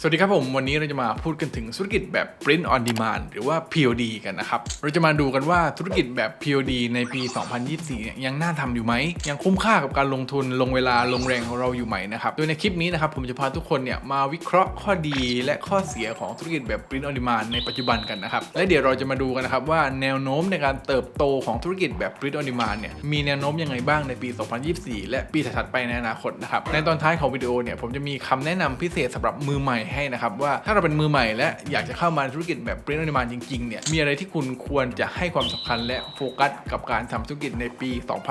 สวัสดีครับผม วันนี้เราจะมาพูดกันถึงธุรกิจแบบ print on demand หรือว่า POD กันนะครับ เราจะมาดูกันว่าธุรกิจแบบ POD ในปี 2024เนี่ยยังน่าทำอยู่ไหม ยังคุ้มค่ากับการลงทุนลงเวลาลงแรงของเราอยู่ไหมนะครับ โดยในคลิปนี้นะครับผมจะพาทุกคนเนี่ยมาวิเคราะห์ข้อดีและข้อเสียของธุรกิจแบบ print on demand ในปัจจุบันกันนะครับ และเดี๋ยวเราจะมาดูกันนะครับว่าแนวโน้มในการเติบโตของธุรกิจแบบ print on demand เนี่ยมีแนวโน้มยังไงบ้างในปี 2024 และปีถัดๆไปในอนาคตนะครับในตอนท้ายของวิดีโอเนี่ยผมจะมีคำแนะนำพิเศษสำหรับมือใหม่ให้นะครับว่าถ้าเราเป็นมือใหม่และอยากจะเข้ามาธุรกิจแบบ print on demand จริงๆเนี่ยมีอะไรที่คุณควรจะให้ความสำคัญและโฟกัสกับการทำธุรกิจในปี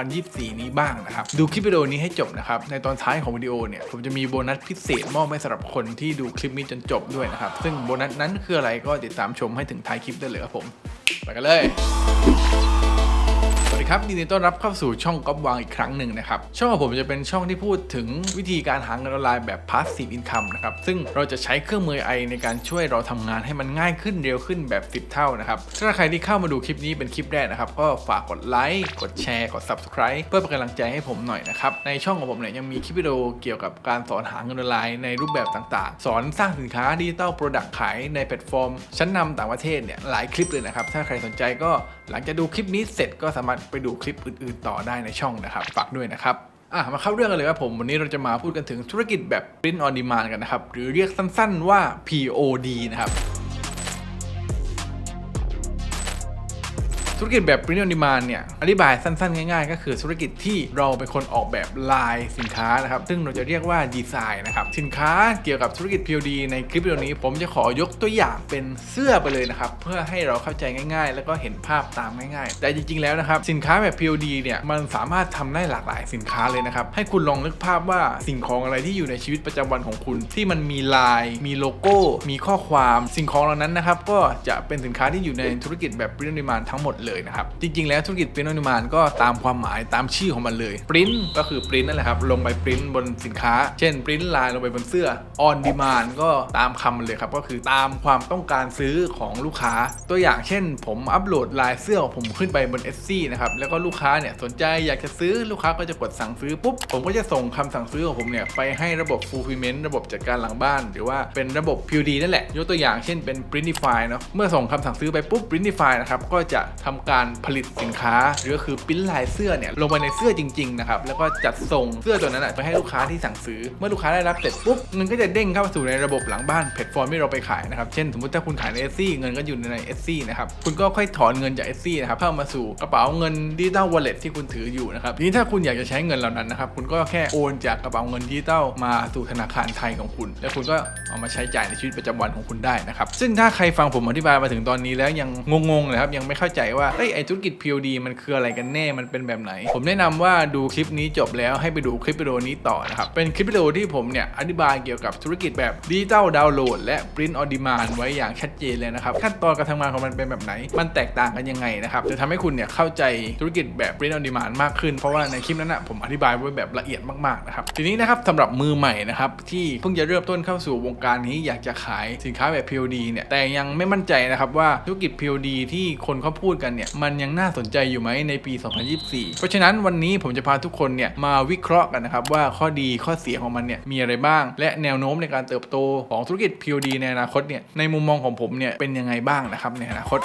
2024 นี้บ้างนะครับดูคลิปวิดีโอนี้ให้จบนะครับในตอนท้ายของวิดีโอเนี่ยผมจะมีโบนัสพิเศษมอบให้สำหรับคนที่ดูคลิปนี้จนจบด้วยนะครับซึ่งโบนัสนั้นคืออะไรก็ติดตามชมให้ถึงท้ายคลิปได้เลยครับผมไปกันเลย ครับยินดีต้อนรับเข้าสู่ช่องก๊อฟวางอีกครั้งหนึ่งนะครับ ช่องของผมจะเป็นช่องที่พูดถึงวิธีการหาเงินออนไลน์แบบ passive income นะครับ ซึ่งเราจะใช้เครื่องมือไอในการช่วยเราทำงานให้มันง่ายขึ้นเร็วขึ้นแบบ 10 เท่านะครับ ถ้าใครที่เข้ามาดูคลิปนี้เป็นคลิปแรกนะครับ ก็ฝากกดไลค์ กดแชร์ กด subscribe เพื่อเป็นกำลังใจให้ผมหน่อยนะครับ ในช่องของผมเนี่ยยังมีคลิปวิดีโอเกี่ยวกับการสอนหาเงินออนไลน์ในรูปแบบต่างๆ สอนสร้างสินค้าดิจิตอลโปรดักต์ขายในแพลตฟอร์ม ชั้นนำต่างประเทศเนี่ยหลายคลิปเลยนะครับ ถ้าใครสนใจก็หลังจากดูคลิปนี้เสร็จก็สามารถไปดูคลิปอื่นๆ ต่อได้ในช่องนะครับฝากด้วยนะครับอะมาเข้าเรื่องกันเลยครับผม วันนี้เราจะมาพูดกันถึงธุรกิจแบบ print on demand กันนะครับ หรือเรียกสั้นๆว่า POD นะครับ ธุรกิจแบบ print on demand เนี่ยอธิบายสั้นๆ ง่ายๆ ก็คือธุรกิจที่เราเป็นคนออกแบบลายสินค้านะครับ ซึ่งเราจะเรียกว่าดีไซน์นะครับ สินค้าเกี่ยวกับธุรกิจ POD ในคลิปวิดีโอนี้ ผมจะขอยกตัวอย่างเป็นเสื้อไปเลยนะครับ เพื่อให้เราเข้าใจง่าย ๆ แล้วก็เห็นภาพตามง่ายๆ แต่จริงๆ แล้วนะครับ สินค้าแบบ POD เนี่ยมันสามารถทำได้หลากหลายสินค้าเลยนะครับ ให้คุณลองนึกภาพว่าสิ่งของอะไรที่อยู่ในชีวิตประจำวันของคุณ ที่มันมีลาย มีโลโก้ มีข้อความ สิ่งของเหล่านั้นนะครับก็จะเป็นสินค้าที่อยู่ในธุรกิจแบบ print on demand ทั้งหมดเลยนะครับ จริง ๆ แล้วธุรกิจ print on demand ก็ตามความหมายตามชื่อของมันเลย print ก็คือ print นั่นแหละครับลงไป print บนสินค้า เช่น print ลายลงไปบนเสื้อ on demand ก็ตามคำมันเลยครับก็คือตามความต้องการซื้อของลูกค้า ตัวอย่างเช่น ผมอัปโหลดลายเสื้อของผมขึ้นไปบน Etsy นะครับแล้วก็ลูกค้าเนี่ยสนใจอยากจะซื้อลูกค้าก็จะกดสั่งซื้อปุ๊บผมก็จะส่งคำสั่งซื้อของผมเนี่ยไปให้ระบบ fulfillment ระบบจัดการหลังบ้าน หรือว่าเป็นระบบ POD นั่นแหละยกตัวอย่างเช่นเป็น Printify เนาะเมื่อส่งคำสั่งซื้อไปปุ๊บ Printify นะครับก็จะทำการผลิตสินค้าหรือก็คือปิ้นลายเสื้อเนี่ยลงไปในเสื้อจริงๆนะครับแล้วก็จัดส่งเสื้อตัวนั้นนะไปให้ลูกค้าที่สั่งซื้อ เมื่อลูกค้าได้รับเสร็จปุ๊บเงินก็จะเด้งเข้าสู่ในระบบหลังบ้านแพลตฟอร์มที่เราไปขายนะครับเช่นสมมติถ้าคุณขายใน Etsy เงินก็อยู่ใน Etsy นะครับคุณก็ค่อยถอนเงินจาก Etsy นะครับเข้ามาสู่กระเป๋าเงินดิจิตอลวอลเล็ตที่คุณถืออยู่นะครับทีนี้ถ้าคุณอยากจะใช้เงินเหล่านั้นนะครับคุณก็แค่โอนจากกระเป๋าเงินดิจิตอลมาสู่ธนาคารไทยของคุณ แล้วคุณก็เอามาใช้จ่ายในชีวิตประจำวันของคุณได้นะครับซึ่งถ้าใครฟังผมอธิบายมาถึงตอนนี้แล้วยังงงๆนะครับยังไม่เข้าใจว่าเอ้ยไอธุรกิจ POD มันคืออะไรกันแน่มันเป็นแบบไหน ผมแนะนำว่าดูคลิปนี้จบแล้วให้ไปดูคลิปวิดีโอนี้ต่อนะครับเป็นคลิปวิดีโอที่ผมเนี่ยอธิบายเกี่ยวกับธุรกิจแบบดิจิตอลดาวน์โหลดและ Print on Demand ไว้อย่างชัดเจนเลยนะครับขั้นตอนการทำงานของมันเป็นแบบไหน มันแตกต่างกันยังไงนะครับจะทำให้คุณเนี่ยเข้าใจธุรกิจแบบ Print on Demand มากขึ้นเพราะว่าในคลิปนั้นนะผมอธิบายไว้แบบละเอียดมากๆนะครับทีนี้นะครับสำหรับมือใหม่นะครับที่เพิ่งจะเริ่มต้นเข้าสู่วงการนี้อยากจะขายสินค้าแบบ POD เนี่ยแต่ยังไม่มั่นใจนะครับว่าธุรกิจ POD ที่คนเขาพูดกันเนี่ยมันยังน่าสนใจอยู่ไหมในปี 2024 เพราะฉะนั้นวันนี้ผมจะพาทุกคนเนี่ยมาวิเคราะห์กันนะครับว่าข้อดีข้อเสียของมันเนี่ยมีอะไรบ้าง และแนวโน้มในการเติบโตของธุรกิจ POD ในอนาคตเนี่ยในมุมมองของผมเนี่ยเป็นยังไงบ้างนะครับในอนาคต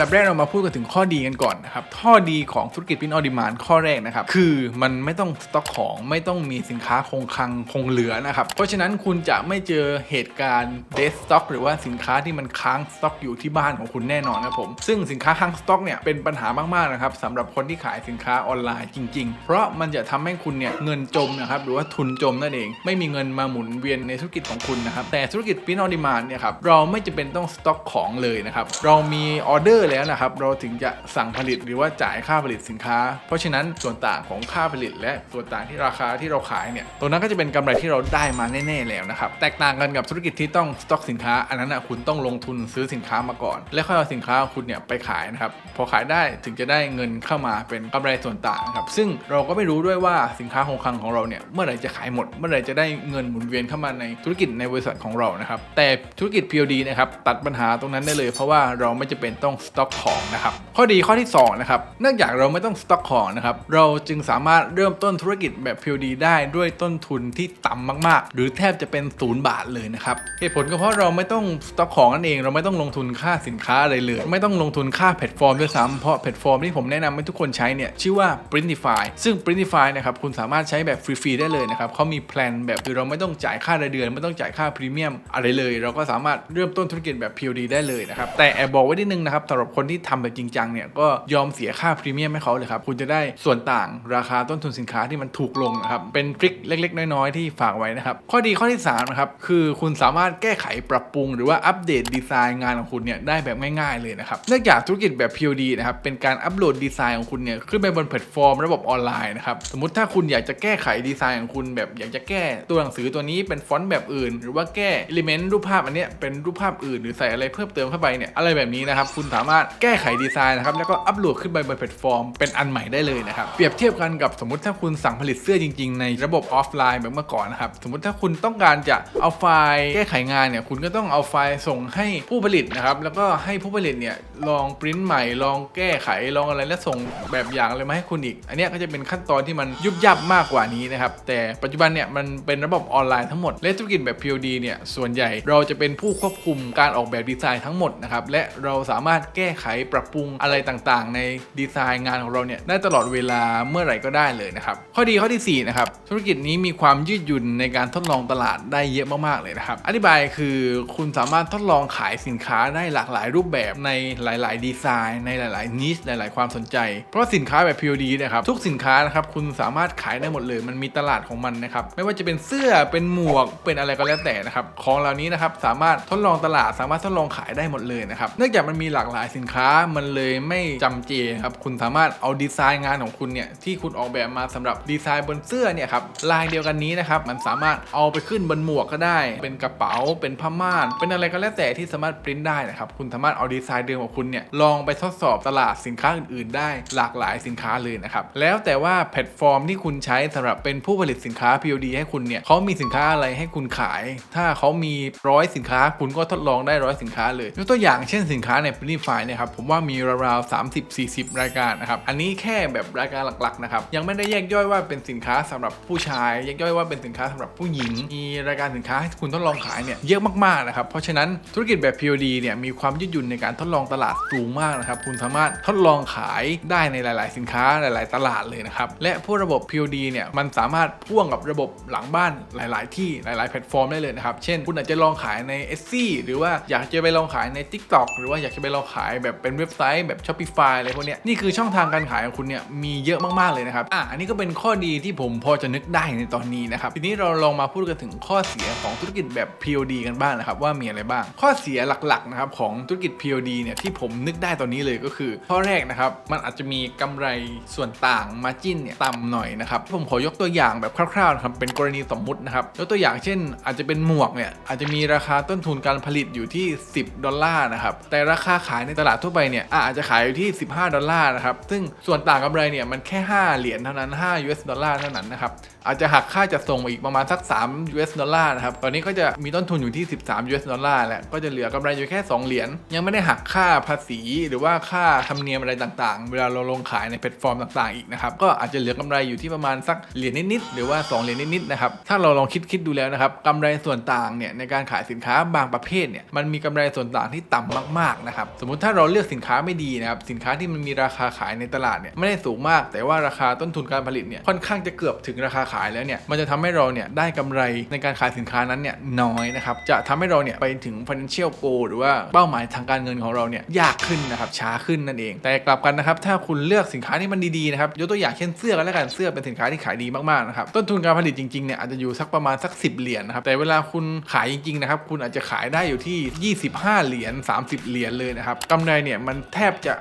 ดับแรกเรามาพูดกันถึงข้อดีกันก่อนนะครับ ข้อดีของธุรกิจ Print on Demand ข้อแรกนะครับ คือมันไม่ต้องสต็อกของไม่ต้องมีสินค้าคงคลังคงเหลือนะครับ เพราะฉะนั้นคุณจะไม่เจอเหตุการณ์เดสต็อกหรือว่าสินค้าที่มันค้างสต็อกอยู่ที่บ้านของคุณแน่นอนนะครับผม ซึ่งสินค้าค้างสต็อกเนี่ยเป็นปัญหามากๆนะครับสำหรับคนที่ขายสินค้าออนไลน์จริง ๆ เพราะมันจะทำให้คุณเนี่ยเงินจมนะครับหรือว่าทุนจมนั่นเอง ไม่มีเงินมาหมุนเวียนในธุรกิจของคุณนะครับแต่ธุรกิจ Print on Demand เนี่ยครับเราไม่จำเป็นต้องสต็อกของเลยนะครับเรามีออเดอร์แล้วนะครับ เราถึงจะสั่งผลิตหรือว่าจ่ายค่าผลิตสินค้า เพราะฉะนั้นส่วนต่างของค่าผลิต และส่วนต่างที่ราคาที่เราขายเนี่ยตัวนั้นก็จะเป็นกำไรที่เราได้มาแน่ๆแล้วนะครับแตกต่างกันกับธุรกิจที่ต้องสต็อกสินค้า อันนั้นนะคุณต้องลงทุนซื้อสินค้ามาก่อน แล้วค่อยเอาสินค้าคุณเนี่ยไปขายนะครับพอขายได้ถึงจะได้เงินเข้ามาเป็นกำไรส่วนต่างครับซึ่งเราก็ไม่รู้ด้วยว่าสินค้าคงคลังของเราเนี่ยเมื่อไหร่จะขายหมด เมื่อไหร่จะได้เงินหมุนเวียนเข้ามาในธุรกิจในบริษัทของเรานะครับแต่ธุรกิจ POD นะครับตัดปัญหาตรงนั้นได้เลย เพราะว่าเราไม่จำเป็นต้องสต็อกของนะครับข้อดีข้อที่สองนะครับเนื่องจากเราไม่ต้องสต็อกของนะครับเราจึงสามารถเริ่มต้นธุรกิจแบบ POD ได้ด้วยต้นทุนที่ต่ำมากๆ หรือแทบจะเป็นศูนย์บาทเลยนะครับเหตุผลก็เพราะเราไม่ต้องสต็อกของนั่นเอง เราไม่ต้องลงทุนค่าสินค้าอะไรเลย ไม่ต้องลงทุนค่าแพลตฟอร์มด้วยซ้ำเพราะแพลตฟอร์มที่ผมแนะนำให้ทุกคนใช้เนี่ยชื่อว่า Printify ซึ่ง Printify นะครับคุณสามารถใช้แบบฟรีๆได้เลยนะครับเขามีแพลนแบบคือเราไม่ต้องจ่ายค่ารายเดือน ไม่ต้องจ่ายค่าพรีเมียมอะไรเลย เราก็สามารถเริ่มต้นธุรกิจแบบ POD ได้เลยนะครับแต่แอบบอกไว้นิดนึงนะครับสำหรับคนที่ทำแบบจริงจังเนี่ยก็ยอมเสียค่าพรีเมียมให้เขาเลยครับ คุณจะได้ส่วนต่างราคาต้นทุนสินค้าที่มันถูกลงนะครับ เป็นทริคเล็ก ๆ น้อย ๆ ที่ฝากไว้นะครับ ข้อดีข้อที่สามนะครับคือคุณสามารถแก้ไขปรับปรุง หรือว่าอัปเดตดีไซน์งานของคุณเนี่ยได้แบบง่ายๆเลยนะครับเนื่องจากธุรกิจแบบ POD นะครับเป็นการอัปโหลดดีไซน์ของคุณเนี่ยขึ้นไปบนแพลตฟอร์มระบบออนไลน์นะครับสมมติถ้าคุณอยากจะแก้ไขดีไซน์ของคุณแบบอยากจะแก้ตัวหนังสือตัวนี้เป็นฟอนต์แบบอื่น หรือว่าแก้อิเลเมนต์รูปภาพอันเนี้ยเป็นรูปภาพอื่นหรือใส่อะไรเพิ่มเติมเข้าไปเนี่ยอะไรแบบนี้นะครับคุณสามารถแก้ไขดีไซน์นะครับแล้วก็อัปโหลดขึ้นไปบนแพลตฟอร์มเป็นอันใหม่ได้เลยนะครับเปรียบเทียบกันกับสมมติถ้าคุณสั่งผลิตเสื้อจริง ๆ ในระบบออฟไลน์แบบเมื่อก่อนนะครับสมมติถ้าคุณต้องการจะเอาไฟล์แก้ไขงานเนี่ยคุณก็ต้องเอาไฟล์ส่งให้ผู้ผลิตนะครับแล้วก็ให้ผู้ผลิตเนี่ยลองปริ้นใหม่ลองแก้ไขลองอะไรแล้วส่งแบบอย่างเลยมาให้คุณอีก อันเนี้ยก็จะเป็นขั้นตอนที่มันยุบยับมากกว่านี้นะครับแต่ปัจจุบันเนี่ยมันเป็นระบบออนไลน์ทั้งหมดและธุรกิจแบบ POD เนี่ยส่วนใหญ่เราจะเป็นผู้ควบคุมการออกแบบดีไซน์ทั้งหมดนะครับและเราสามารถแก้ไขปรับปรุงอะไรต่างๆ ในดีไซน์งานของเราเนี่ยได้ตลอดเวลาเมื่อไหร่ก็ได้เลยนะครับ ข้อดีข้อที่สี่นะครับธุรกิจนี้มีความยืดหยุ่นในการทดลองตลาดได้เยอะมากๆเลยนะครับ อธิบายคือคุณสามารถทดลองขายสินค้าได้หลากหลายรูปแบบในหลาย ๆ ดีไซน์ในหลาย ๆ นิชหลาย ๆ ความสนใจ เพราะสินค้าแบบ POD นะครับทุกสินค้านะครับคุณสามารถขายได้หมดเลย มันมีตลาดของมันนะครับไม่ว่าจะเป็นเสื้อเป็นหมวกเป็นอะไรก็แล้วแต่นะครับของเหล่านี้นะครับสามารถทดลองตลาดสามารถทดลองขายได้หมดเลยนะครับเนื่องจากมันมีหลากหลายสินค้ามันเลยไม่จำเจครับคุณสามารถเอาดีไซน์งานของคุณเนี่ยที่คุณออกแบบมาสำหรับดีไซน์บนเสื้อเนี่ยครับลายเดียวกันนี้นะครับมันสามารถเอาไปขึ้นบนหมวกก็ได้ เป็นกระเป๋าเป็นผ้าม่าน เป็นอะไรก็แล้วแต่ที่สามารถปริ้นได้นะครับคุณสามารถเอาดีไซน์เดิมของคุณเนี่ยลองไปทดสอบตลาดสินค้าอื่นๆ ได้หลากหลายสินค้าเลยนะครับแล้วแต่ว่าแพลตฟอร์มที่คุณใช้สำหรับเป็นผู้ผลิตสินค้า POD ให้คุณเนี่ยเขามีสินค้าอะไรให้คุณขาย ถ้าเขามีร้อยสินค้าคุณก็ทดลองได้ร้อยสินค้าเลยยกตัวอย่างเช่นสินค้าใน p r i n t f y เนี่ยครับผมว่ามีราวๆ30-40 รายการนะครับอันนี้แค่แบบรายการหลักๆนะครับยังไม่ได้แยกย่อยว่าเป็นสินค้าสำหรับผู้ชาย แยกย่อยว่าเป็นสินค้าสำหรับผู้หญิง มีรายการสินค้าให้คุณทดลองขายเนี่ยเยอะมากๆนะครับเพราะฉะนั้นธุรกิจแบบ POD เนี่ยมีความยืดหยุ่นในการทดลองตลาดสูงมากนะครับคุณสามารถทดลองขายได้ในหลาย ๆ สินค้าหลาย ๆ ตลาดเลยนะครับและพวกระบบ POD เนี่ยมันสามารถพ่วงกับระบบหลังบ้านหลาย ๆ ที่หลาย ๆ แพลตฟอร์มได้เลยนะครับเช่น คุณอาจจะลองขายใน e s ซี่หรือว่าอยากจะไปลองขายใน TikTok หรือว่าอยากจะไปลองขายแบบเป็นเว็บไซต์แบบ Shopify อะไรพวกเนี้ยนี่คือช่องทางการขายของคุณเนี่ยมีเยอะมากๆเลยนะครับอะอันนี้ก็เป็นข้อดีที่ผมพอจะนึกได้ในตอนนี้นะครับทีนี้เราลองมาพูดกันถึงข้อเสียของธุรกิจแบบ POD กันบ้างนะครับว่ามีอะไรบ้าง ข้อเสียหลักๆนะครับของธุรกิจ POD เนี่ยที่ผมนึกได้ตอนนี้เลยก็คือ ข้อแรกนะครับมันอาจจะมีกำไรส่วนต่างมาจิ้นเนี่ยต่ำหน่อยนะครับผมขอยกตัวอย่างแบบคร่าวๆนะครับเป็นกรณีสมมุตินะครับยกตัวอย่างเช่น อาจจะเป็นหมวกเนี่ยอาจจะมีราคาต้นทุนการผลิตอยู่ที่ 10 ดอลลาร์นะครับแต่ราคาขายในตลาดทั่วไปเนี่ยอาจจะขายอยู่ที่ 15 ดอลลาร์นะครับ ซึ่งส่วนต่างกำไรเนี่ยมันแค่ 5 เหรียญเท่านั้น 5 US ดอลลาร์เท่านั้นนะครับอาจจะหักค่าจัดส่งมาอีกประมาณสัก 3 US ดอลลาร์นะครับ ตอนนี้ก็จะมีต้นทุนอยู่ที่ 13 US ดอลลาร์แหละ ก็จะเหลือกำไรอยู่แค่ 2 เหรียญ ยังไม่ได้หักค่าภาษี หรือว่าค่าธรรมเนียมอะไรต่างๆ เวลาเราลงขายในแพลตฟอร์มต่างๆ อีกนะครับ ก็อาจจะเหลือกำไรอยู่ที่ประมาณสักเหรียญนิดๆ หรือว่า 2 เหรียญนิดๆ นะครับ ถ้าเราลองคิดคิดดูแล้วนะครับกำไรส่วนต่างเนี่ยในการขายสินค้าบางประเภทเนี่ย มันมีกำไรส่วนต่างที่ต่ำมากๆ นะครับสมมุติถ้าเราเลือกสินค้าไม่ดีนะครับสินค้าที่มันมีราคาขายในตลาดเนี่ยไม่ได้สูงมาก แต่ว่าราคาต้นทุนการผลิตเนี่ยค่อนข้างจะเกือบถึงราคาขายแล้วเนี่ยมันจะทำให้เราเนี่ยได้กำไรในการขายสินค้านั้นเนี่ยน้อยนะครับจะทำให้เราเนี่ยไปถึง financial goal หรือว่าเป้าหมายทางการเงินของเราเนี่ยยากขึ้นนะครับช้าขึ้นนั่นเอง แต่กลับกันนะครับถ้าคุณเลือกสินค้าที่มันดีๆนะครับยกตัวอย่างเช่นเสื้อกันแล้วกันเสื้อเป็นสินค้าที่ขายดีมากๆนะครับต้นทุนการผลิตจริงๆเนี่ยอาจจะอยู่สักประมาณสัก 10 เหรียญนะครับแต่เวลาคุณขายจริงๆนะครับคุณอาจจะขายได้อยู่ที่ 25 เหรียญ30 เหรียญเลยนะครับกำไรเนี่ยมันแทบจะ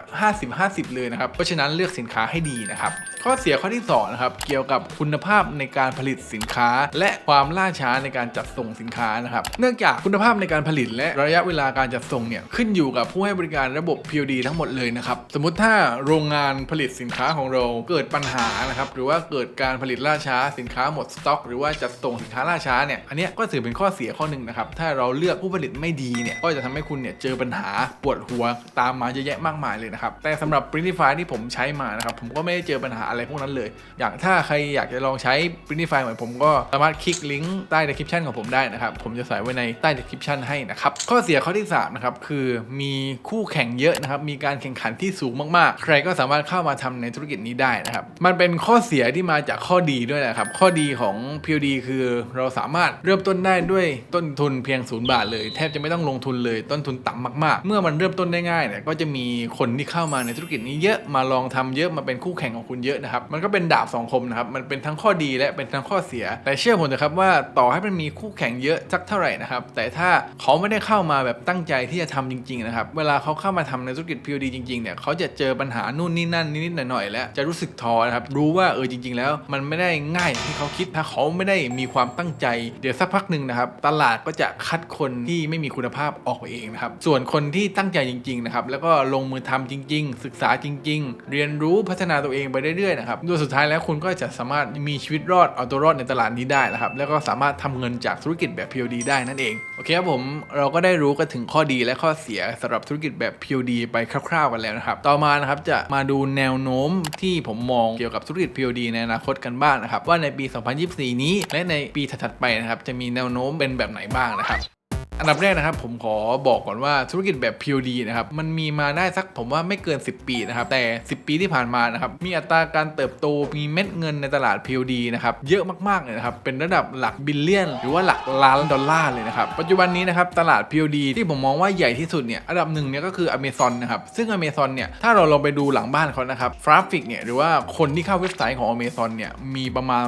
50-50 เลยนะครับ เพราะฉะนั้นเลือกสินค้าให้ดีนะครับ ข้อเสียข้อที่สองนะครับเกี่ยวกับคุณภาพในการผลิตสินค้า และความล่าช้าในการจัดส่งสินค้านะครับ เนื่องจากคุณภาพในการผลิตและระยะเวลาการจัดส่งเนี่ยขึ้นอยู่กับผู้ให้บริการระบบ POD ทั้งหมดเลยนะครับ สมมติถ้าโรงงานผลิตสินค้าของเราเกิดปัญหานะครับหรือว่าเกิดการผลิตล่าช้าสินค้าหมดสต็อก หรือว่าจัดส่งสินค้าล่าช้าเนี่ยอันนี้ก็ถือเป็นข้อเสียข้อหนึ่งนะครับถ้าเราเลือกผู้ผลิตไม่ดีเนี่ยก็จะทำให้คุณเนี่ยเจอปัญหาปวดหัวตามมาเยอะแยะมากมายเลยนะครับ แต่สำหรับ Printify ที่ผมใช้มานะครับ ผมก็ไม่ได้เจอปัญหาอะไรพวกนั้นเลย อย่างถ้าใครอยากจะลองใช้ Printify เหมือนผมก็สามารถคลิกลิงก์ใต้ description ของผมได้นะครับ ผมจะใส่ไว้ในใต้ description ให้นะครับ ข้อเสียข้อที่สามนะครับคือมีคู่แข่งเยอะนะครับ มีการแข่งขันที่สูงมากๆ ใครก็สามารถเข้ามาทำในธุรกิจนี้ได้นะครับ มันเป็นข้อเสียที่มาจากข้อดีด้วยนะครับ ข้อดีของ POD คือเราสามารถเริ่มต้นได้ด้วยต้นทุนเพียงศูนย์บาทเลย แทบจะไม่ต้องลงทุนเลยต้นทุนต่ำมากๆ เมื่อมันเริ่มต้นได้ง่ายเนี่ยก็จะมีคนที่เข้ามาในธุรกิจนี้เยอะมาลองทำเยอะมาเป็นคู่แข่งของคุณเยอะนะครับมันก็เป็นดาบสองคมนะครับมันเป็นทั้งข้อดีและเป็นทั้งข้อเสีย แต่เชื่อผมนะครับว่าต่อให้มันมีคู่แข่งเยอะสักเท่าไหร่นะครับแต่ถ้าเขาไม่ได้เข้ามาแบบตั้งใจที่จะทำจริงๆนะครับเวลาเขาเข้ามาทำในธุรกิจ POD จริงๆเนี่ยเขาจะเจอปัญหานู่นนี่นั่นนิดๆหน่อยๆแล้วจะรู้สึกท้อนะครับรู้ว่าเออจริง ๆ แล้วมันไม่ได้ง่ายที่เขาคิดถ้าเขาไม่ได้มีความตั้งใจ เดี๋ยวสักพักหนึ่งนะครับตลาดก็จะคัดคนที่ไม่มีคุณภาพออกไปเองนะครับส่วนคนที่ตั้งใจจริงๆนะครับแล้วก็ลงมือทำจริง ๆ ศึกษาจริง ๆ เรียนรู้พัฒนาตัวเองไปเรื่อยๆนะครับโดยสุดท้ายแล้วคุณก็จะสามารถมีชีวิตรอดเอาตัวรอดในตลาดนี้ได้นะครับแล้วก็สามารถทำเงินจากธุรกิจแบบ POD ได้นั่นเองโอเคครับผมเราก็ได้รู้กันถึงข้อดีและข้อเสียสำหรับธุรกิจแบบ POD ไปคร่าวๆกันแล้วนะครับต่อมานะครับจะมาดูแนวโน้มที่ผมมองเกี่ยวกับธุรกิจ POD ในอนาคตกันบ้างนะครับว่าในปี 2024 นี้ และในปีถัดๆไปนะครับจะมีแนวโน้มเป็นแบบไหนบ้างนะครับ อันดับแรกนะครับ ผมขอบอกก่อนว่าธุรกิจแบบ POD นะครับมันมีมาได้สักผมว่าไม่เกิน 10 ปีนะครับแต่ 10 ปีที่ผ่านมานะครับมีอัตราการเติบโตมีเม็ดเงินในตลาด POD นะครับเยอะมากๆเลยนะครับเป็นระดับหลักบิลเลียน หรือว่าหลักล้านดอลลาร์เลยนะครับปัจจุบันนี้นะครับตลาด POD ที่ผมมองว่าใหญ่ที่สุดเนี่ยอันดับหนึ่งเนี่ยก็คือ Amazon นะครับซึ่ง Amazon เนี่ยถ้าเราลองไปดูหลังบ้านเขานะครับทราฟฟิกเนี่ยหรือว่าคนที่เข้าเว็บไซต์ของ Amazon เนี่ยมีประมาณ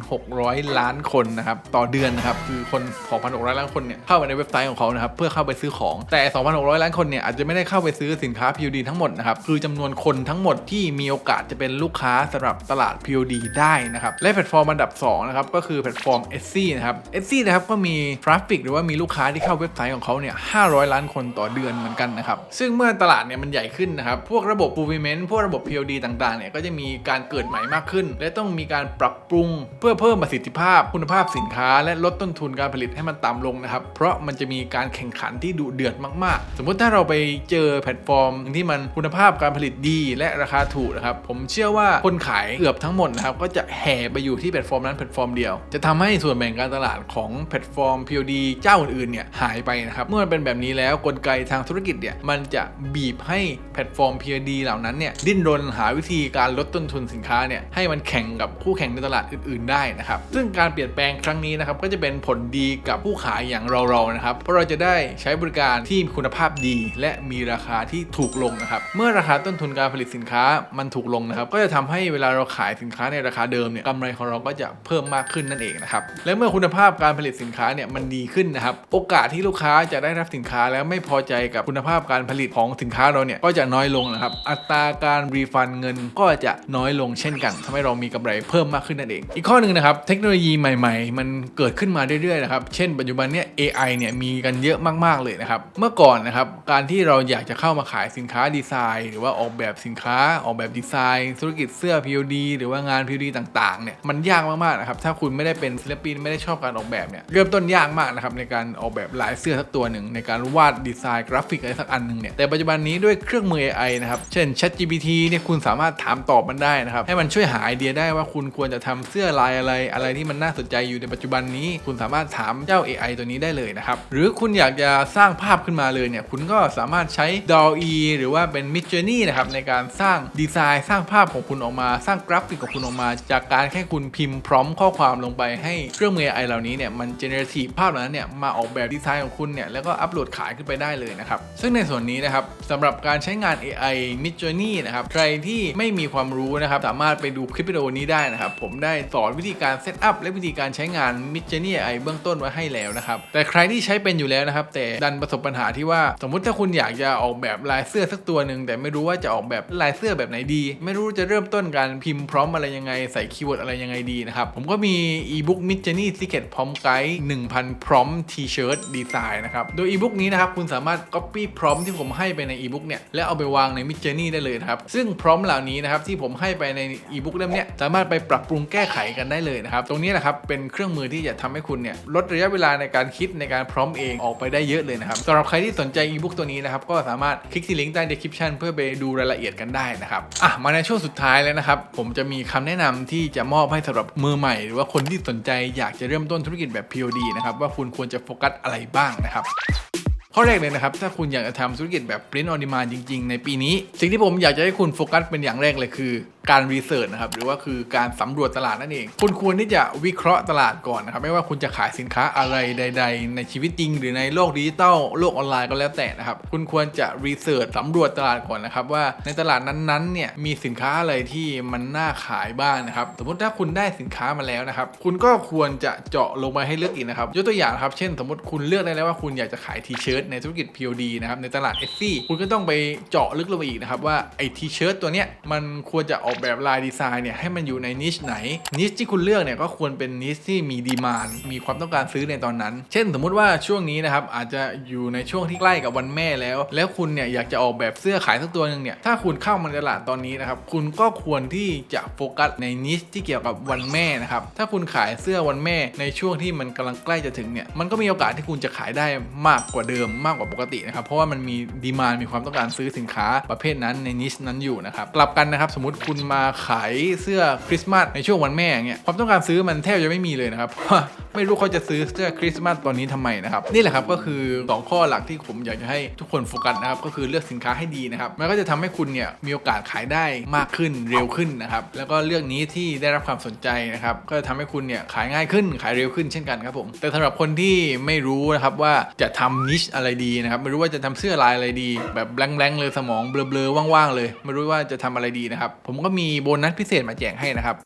2,600 ล้านคนนะครับต่อเดือนนะครับคือคน 2,600 ล้านคนเนี่ยเข้าไปในเว็บไซต์ของเขานะครับเพื่อเข้าไปซื้อของแต่ 2,600 ล้านคนเนี่ยอาจจะไม่ได้เข้าไปซื้อสินค้า POD ทั้งหมดนะครับคือจำนวนคนทั้งหมดที่มีโอกาสจะเป็นลูกค้าสำหรับตลาด POD ได้นะครับและแพลตฟอร์มอันดับ2นะครับก็คือแพลตฟอร์ม Etsy นะครับ Etsy นะครับก็มีทราฟฟิกหรือว่ามีลูกค้าที่เข้าเว็บไซต์ของเขาเนี่ย 500 ล้านคนต่อเดือนเหมือนกันนะครับซึ่งเมื่อตลาดเนี่ยมันใหญ่ขึ้นนะครับพวกระบบ fulfillment พวกระบบ POD ต่างๆเนี่ยก็จะมีการเกิดใหม่มากขึ้น และต้องมีการปรับปรุง เพื่อเพิ่มประสิทธิภาพคุณภาพสินค้า และลดต้นทุนการผลิตให้มันต่ำลงนะครับเพราะมันจะมีการแข่งขันที่ดุเดือดมากๆ สมมุติถ้าเราไปเจอแพลตฟอร์มที่มันคุณภาพการผลิตดีและราคาถูกนะครับ ผมเชื่อว่าคนขายเกือบทั้งหมดนะครับ ก็จะแห่ไปอยู่ที่แพลตฟอร์มนั้นแพลตฟอร์มเดียว จะทำให้ส่วนแบ่งการตลาดของแพลตฟอร์ม POD เจ้าอื่นๆเนี่ยหายไปนะครับ เมื่อมันเป็นแบบนี้แล้วกลไกทางธุรกิจเนี่ยมันจะบีบให้แพลตฟอร์ม POD เหล่านั้นเนี่ยดิ้นรนหาวิธีการลดต้นทุนสินค้าเนี่ยให้มันแข่งกับคู่แข่งในตลาดอื่น ๆ ได้นะครับ ซึ่งการเปลี่ยนแปลงครั้งนี้นะครับก็จะเป็นผลดีกับผู้ขายอย่างเราๆนะครับ เพราะเราจะได้ใช้บริการที่มีคุณภาพดี และมีราคาที่ถูกลงนะครับ เมื่อราคาต้นทุนการผลิตสินค้ามันถูกลงนะครับ ก็จะทำให้เวลาเราขายสินค้าในราคาเดิมเนี่ยกำไรของเราก็จะเพิ่มมากขึ้นนั่นเองนะครับ และเมื่อคุณภาพการผลิตสินค้าเนี่ยมันดีขึ้นนะครับ โอกาสที่ลูกค้าจะได้รับสินค้าแล้วไม่พอใจกับคุณภาพการผลิตของสินค้าเราเนี่ยก็จะน้อยลงนะครับ อัตราการรีฟันเงินก็จะน้อยลงเช่นกันทำให้เรามีกำไรเพิ่มมากขึ้นนั่นเอง อีกข้อหนึ่งนะครับ เทคโนโลยีใหม่ ๆ มันเกิดขึ้นมาเรื่อยๆนะครับ เช่นปัจจุบันเนี่ย AI เนี่ยมีกันเยอะมากๆเลยนะครับ เมื่อก่อนนะครับการที่เราอยากจะเข้ามาขายสินค้าดีไซน์ หรือว่าออกแบบสินค้าออกแบบดีไซน์ ธุรกิจเสื้อ POD หรือว่างาน POD ต่างๆเนี่ยมันยากมากๆนะครับถ้าคุณไม่ได้เป็นศิลปินไม่ได้ชอบการออกแบบเนี่ยเริ่มต้นยากมากนะครับในการออกแบบลายเสื้อสักตัวหนึ่ง ในการวาดดีไซน์กราฟิกอะไรสักอันหนึ่งเนี่ยแต่ปัจจุบันนี้ด้วยเครื่องมือ AI นะครับเช่น ChatGPT เนี่ยคุณสามารถถามตอบมันได้นะครับให้มันช่วยหาไอเดียได้ว่าคุณควรจะทำเสื้อลายอะไรอะไรที่มันน่าสนใจอยู่ในปัจจุบันนี้ คุณสามารถถามเจ้า AI ตัวนี้ได้เลยนะครับ หรือคุณอยากจะสร้างภาพขึ้นมาเลยเนี่ย คุณก็สามารถใช้ DALL-E หรือว่าเป็น Midjourney นะครับในการสร้างดีไซน์ สร้างภาพของคุณออกมา สร้างกราฟิกของคุณออกมา จากการแค่คุณพิมพ์พร้อมข้อความลงไปให้เครื่องมือ AI เหล่านี้เนี่ยมัน generative ภาพเหล่านั้นเนี่ยมาออกแบบดีไซน์ของคุณเนี่ยแล้วก็อัปโหลดขายขึ้นไปได้เลยนะครับซึ่งในส่วนนี้นะครับสำหรับการใช้งาน AI Midjourney นะครับใครที่ไม่มีความรู้นะครับสามารถไปดูคลิปวิดีโอนี้ได้นะครับผมได้สอนวิธีการเซตอัพและวิธีการใช้งาน Midjourney AI เบื้องต้นไว้ให้แล้วนะครับแต่ใครที่ใช้เป็นอยู่แล้วนะครับ แต่ดันประสบปัญหาที่ว่า สมมุติถ้าคุณอยากจะออกแบบลายเสื้อสักตัวหนึ่งแต่ไม่รู้ว่าจะออกแบบลายเสื้อแบบไหนดี ไม่รู้จะเริ่มต้นการพิมพ์พร้อมอะไรยังไงใส่คีย์เวิร์ดอะไรยังไงดีนะครับผมก็มีอีบุ๊ก Mid Journey Secret พร้อมไกด์1,000 พร้อม T-shirt ดีไซน์นะครับโดยอีบุ๊กนี้นะครับคุณสามารถ Copy พร้อมที่ผมให้ไปในอีบุ๊กเนี่ยแล้วเอาไปวางใน Mid Journey ได้เลยนะครับซึ่งพร้อมเหล่านี้นะครับที่ผมให้ไปในอีบุ๊กเล่มเนี้ยสามารถไปปรับปรุงแก้ไขกันได้เลยนะครับตรงนี้แหละครับเป็นเครื่องมือที่จะทำให้คุณเนี่ยลดระยะเวลาในการคิดในการพร้อมเองออกไปได้เยอะเลยนะครับสำหรับใครที่สนใจอีบุ๊กตัวนี้นะครับก็สามารถคลิกที่ลิงก์ใต้ description เพื่อไปดูรายละเอียดกันได้นะครับอะมาในช่วงสุดท้ายแล้วนะครับผมจะมีคำแนะนำที่จะมอบให้สำหรับมือใหม่ หรือว่าคนที่สนใจอยากจะเริ่มต้นธุรกิจแบบ POD นะครับว่าคุณควรจะโฟกัสอะไรบ้างนะครับข้อแรกเลยนะครับ ถ้าคุณอยากจะทำธุรกิจแบบ print on demand จริง ๆ ในปีนี้ สิ่งที่ผมอยากจะให้คุณโฟกัสเป็นอย่างแรกเลยคือ การรีเสิร์ชนะครับหรือว่าคือการสำรวจตลาดนั่นเอง คุณควรที่จะวิเคราะห์ตลาดก่อนนะครับไม่ว่าคุณจะขายสินค้าอะไรใด ๆ ในชีวิตจริง หรือในโลกดิจิตอลโลกออนไลน์ก็แล้วแต่นะครับคุณควรจะรีเสิร์ชสำรวจตลาดก่อนนะครับว่าในตลาดนั้นๆเนี่ยมีสินค้าอะไรที่มันน่าขายบ้างนะครับสมมติถ้าคุณได้สินค้ามาแล้วนะครับ คุณก็ควรจะเจาะลงมาให้เลือกอีกนะครับยกตัวอย่างครับเช่น สมมติคุณเลือกได้แล้วว่าคุณอยากจะขายทีเชิ้ตในธุรกิจ POD นะครับในตลาด s อซี่คุณก็ต้องไปเจาะลึกลงไปอีกนะครับว่าไอ้ทีเชิ้ตตัวเนี้ยมันควรจะออกแบบลายดีไซน์เนี่ยให้มันอยู่ในนิชไหนนิชที่คุณเลือกเนี่ยก็ควรเป็นนิชที่มีดีมานมีความต้องการซื้อในตอนนั้น เช่น สมมุติว่าช่วงนี้นะครับอาจจะอยู่ในช่วงที่ใกล้กับวันแม่แล้ว แล้วคุณเนี่ยอยากจะออกแบบเสื้อขายสักตัวหนึ่งเนี่ยถ้าคุณเข้ามาในตลาดตอนนี้นะครับคุณก็ควรที่จะโฟกัสในนิชที่เกี่ยวกับวันแม่นะครับถ้าคุณขายเสื้อวันแม่ในช่วงที่มันกำลังใกล้จะถึงเนี่ยมันก็มีโอกาสที่คุณจะขายได้มากกว่าเดิมมากกว่าปกตินะครับเพราะว่ามันมีดีมานมีความต้องการซื้อสินค้าประเภทนั้นในนิชนั้นอยู่นะครับกลับกันนะครับสมมติคุณมาขายเสื้อคริสต์มาสในช่วงวันแม่เงี้ยความต้องการซื้อมันแทบจะไม่มีเลยนะครับ เพราะว่าไม่รู้เขาจะซื้อเสื้อคริสต์มาสตอนนี้ทำไมนะครับ นี่แหละครับก็คือสองข้อหลักที่ผมอยากจะให้ทุกคนโฟกัสนะครับ ก็คือเลือกสินค้าให้ดีนะครับ มันก็จะทำให้คุณเนี่ยมีโอกาสขายได้มากขึ้นเร็วขึ้นนะครับ แล้วก็เลือกนี้ที่ได้รับความสนใจนะครับ ก็จะทำให้คุณเนี่ยขายง่ายขึ้นขายเร็วขึ้นเช่นกันครับผม แต่สำหรับคนที่ไม่รู้นะครับว่าจะทำนิชอะไรดีนะครับ ไม่รู้ว่าจะทำเสื้อลายอะไรดี แบบแบงค์ๆเลยสมองเบลอๆว่างๆเลย ไม่รู้ว่าจะทำอะไรดีนะครับ ผมก็มีมีโบนัสพิเศษมาแจกให้นะครับ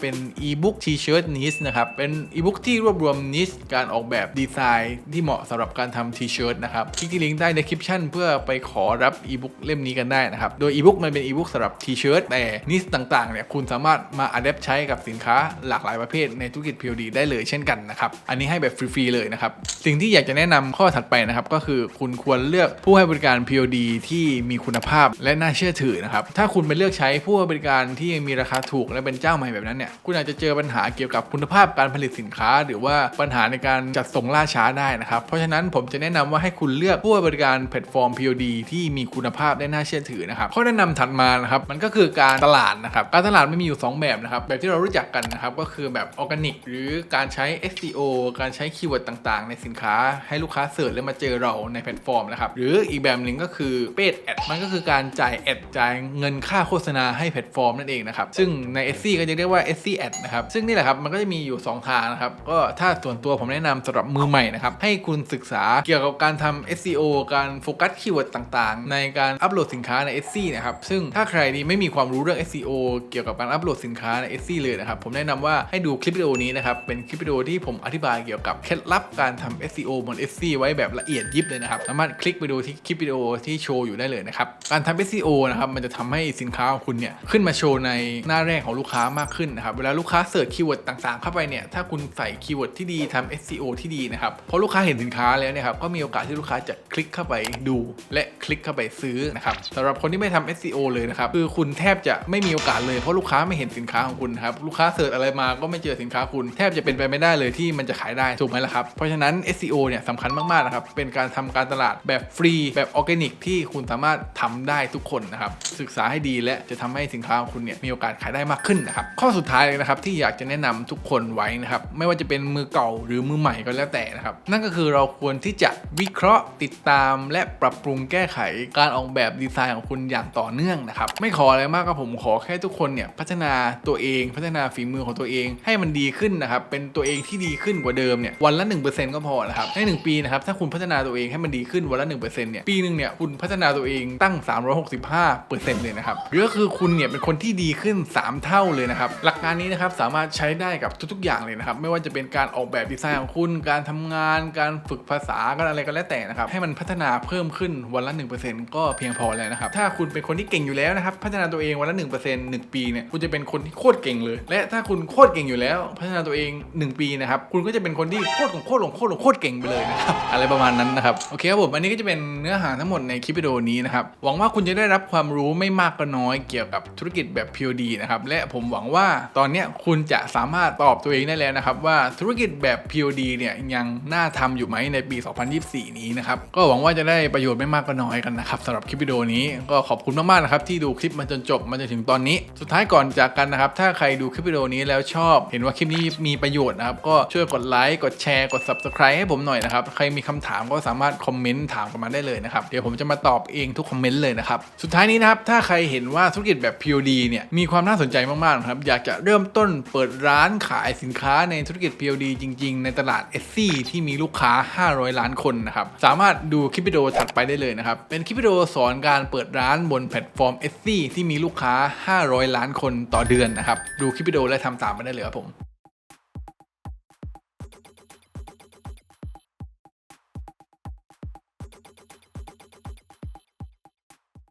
เป็นอีบุ๊กทีเชิร์ตนิสนะครับ เป็นอีบุ๊กที่รวบรวมนิสการออกแบบดีไซน์ที่เหมาะสำหรับการทำทีเชิร์ตนะครับ คลิกที่ลิงก์ใต้ description เพื่อไปขอรับอีบุ๊กเล่มนี้กันได้นะครับ โดยอีบุ๊กมันเป็นอีบุ๊กสำหรับทีเชิร์ตแต่นิสต่างๆเนี่ยคุณสามารถมาอัดแอปใช้กับสินค้าหลากหลายประเภทในธุรกิจ POD ได้เลยเช่นกันนะครับ อันนี้ให้แบบฟรีๆเลยนะครับ สิ่งที่อยากจะแนะนำข้อถัดไปนะครับก็คือคุณควรเลือกผู้ให้บริการ POD ที่มีคุณภาพและน่าเชื่อถือนะครับ ถ้าคุณไปเลือกใช้ผู้ให้บริการที่มีราคาถูกและเป็นเจ้าใหม่แบบนั้นเนี่ยคุณอาจจะเจอปัญหาเกี่ยวกับคุณภาพการผลิตสินค้า หรือว่าปัญหาในการจัดส่งล่าช้าได้นะครับ เพราะฉะนั้นผมจะแนะนำว่าให้คุณเลือกผู้ให้บริการแพลตฟอร์ม POD ที่มีคุณภาพและน่าเชื่อถือนะครับข้อแนะนำถัดมานะครับมันก็คือการตลาดนะครับการตลาดไม่มีอยู่ 2 แบบนะครับแบบที่เรารู้จักกันนะครับก็คือแบบออร์แกนิกหรือการใช้ SEO การใช้คีย์เวิร์ดต่างๆ ในสินค้าให้ลูกค้าเสิร์ชแล้วมาเจอเราในแพลตฟอร์มนะครับหรืออีกแบบหนึ่งก็คือเปดแอดมันก็คือการจ่ายแอดจ่ายเงินค่าโฆษณาให้แพลตฟอร์มนั่นเองนะครับซึ่งใน SC ก็จะเรียกว่า SC Ad นะครับ ซึ่งนี่แหละครับ มันก็จะมีอยู่ 2 ทางนะครับ ก็ถ้าส่วนตัวผมแนะนำสำหรับมือใหม่นะครับ ให้คุณศึกษาเกี่ยวกับการทำ SEO การโฟกัสคีย์เวิร์ดต่างๆ ในการอัปโหลดสินค้าใน SC นะครับ ซึ่งถ้าใครที่ไม่มีความรู้เรื่อง SEO เกี่ยวกับการอัปโหลดสินค้าใน SC เลยนะครับ ผมแนะนำว่าให้ดูคลิปวิดีโอนี้นะครับ เป็นคลิปวิดีโอที่ผมอธิบายเกี่ยวกับเคล็ดลับการทำ SEO บน SC ไว้แบบละเอียดยิบเลยนะครับ สามารถคลิกไปดูที่คลิปวิดีโอที่โชว์อยู่ได้เลยนะครับ การทำ SEO นะครับ มันจะทำให้สินค้าของคุณเนี่ยขึ้นมาโชว์ในหน้าแรกของลูกค้ามากขึ้นนะครับเวลาลูกค้าเสิร์ชคีย์เวิร์ดต่างๆ เข้าไปเนี่ยถ้าคุณใส่คีย์เวิร์ดที่ดีทำ SEO ที่ดีนะครับพอลูกค้าเห็นสินค้าแล้วเนี่ยครับก็มีโอกาสที่ลูกค้าจะคลิกเข้าไปดู และคลิกเข้าไปซื้อนะครับสำหรับคนที่ไม่ทำ SEO เลยนะครับคือคุณแทบจะไม่มีโอกาสเลยเพราะลูกค้าไม่เห็นสินค้าของคุณครับลูกค้าเสิร์ชอะไรมาก็ไม่เจอสินค้าคุณ แทบจะเป็นไปไม่ได้เลยที่มันจะขายได้ถูกไหมล่ะครับเพราะฉะนั้น SEO เนี่ยสำคัญมากๆนะครับเป็นการทำการตลาดแบบฟรีแบบออร์แกนิกที่คุณสามารถทำได้ทุกคนนะครับศึกษาให้ดีและจะทำให้สินค้าของคุณเนี่ยมีโอกาสขายได้มากขึ้นนะครับข้อสุดท้ายเลยนะครับที่อยากจะแนะนำทุกคนไว้นะครับไม่ว่าจะเป็นมือเก่าหรือมือใหม่ก็แล้วแต่นะครับนั่นก็คือเราควรที่จะวิเคราะห์ติดตาม และปรับปรุงแก้ไขการออกแบบดีไซน์ของคุณอย่างต่อเนื่องนะครับไม่ขออะไรมากครับผมขอแค่ทุกคนเนี่ยพัฒนาตัวเองพัฒนาฝีมือของตัวเอง ให้มันดีขึ้นนะครับเป็นตัวเองที่ดีขึ้นกว่าเดิมเนี่ยวันละ 1%ก็พอนะครับในหนึ่งปีนะครับถ้าคุณพัฒนาตัวเองให้มันดีขึ้นวันละ1%เนี่ยปีหนึ่งเนี่ยคุณพัฒนาตัวเองตั้ง 365%เลยนะครับหรือก็คือคุณเนี่ยเป็นคนที่ดีขึ้น 3 เท่าเลยนะครับหลักการการนี้นะครับสามารถใช้ได้กับทุกๆ อย่างเลยนะครับ ไม่ว่าจะเป็นการออกแบบดีไซน์ของคุณ การทำงาน การฝึกภาษาการอะไรก็แล้วแต่นะครับ ให้มันพัฒนาเพิ่มขึ้นวันละ 1%ก็เพียงพอแล้วนะครับ ถ้าคุณเป็นคนที่เก่งอยู่แล้วนะครับ พัฒนาตัวเองวันละ 1% 1 ปีเนี่ย คุณจะเป็นคนที่โคตรเก่งเลย และถ้าคุณโคตรเก่งอยู่แล้ว พัฒนาตัวเอง 1 ปีนะครับ คุณก็จะเป็นคนที่โคตรของโคตรของโคตรของโคตรเก่งไปเลยนะครับ อะไรประมาณนั้นนะครับ โอเคครับผม อันนี้ก็จะเป็นเนื้อหาทั้งหมดในคลิปวิดีโอนี้นะครับ หวังว่าคุณจะได้รับความรู้ไม่มากก็น้อยเกี่ยวกับธุรกิจแบบ POD นะครับ และผมหวังว่าตอนนี้คุณจะสามารถตอบตัวเองได้แล้วนะครับ ว่าธุรกิจแบบ POD เนี่ยยังน่าทำอยู่ไหมในปี 2024 นี้นะครับ ก็หวังว่าจะได้ประโยชน์ไม่มากก็น้อยกันนะครับสำหรับคลิปวิดีโอนี้ก็ขอบคุณมากๆนะครับที่ดูคลิปมาจนจบมาจนถึงตอนนี้ สุดท้ายก่อนจากกันนะครับ ถ้าใครดูคลิปวิดีโอนี้แล้วชอบ เห็นว่าคลิปนี้มีประโยชน์นะครับก็ช่วยกดไลค์กดแชร์กด subscribe ให้ผมหน่อยนะครับใครมีคำถามก็สามารถคอมเมนต์ถามกันมาได้เลยนะครับเดี๋ยวผมจะมาตอบเองทุกคอมเมนต์เลยนะครับสุดท้ายนี้นะครับถ้าใครเห็นว่าธุรกิจแบบ POD เนี่ยมีความน่าสนใจมากๆนะครับอยากจะเริ่มต้นเปิดร้านขายสินค้าในธุรกิจ POD จริง ๆ ในตลาด s อที่มีลูกค้า 500 ล้านคนนะครับ สามารถดูคลิปวิดีโอถัดไปได้เลยนะครับ เป็นคลิปวิดีโอสอนการเปิดร้านบนแพลตฟอร์ม s อที่มีลูกค้า 500 ล้านคนต่อเดือนนะครับ ดูคลิปวิดีโอและทำตามไปได้เลยครับผม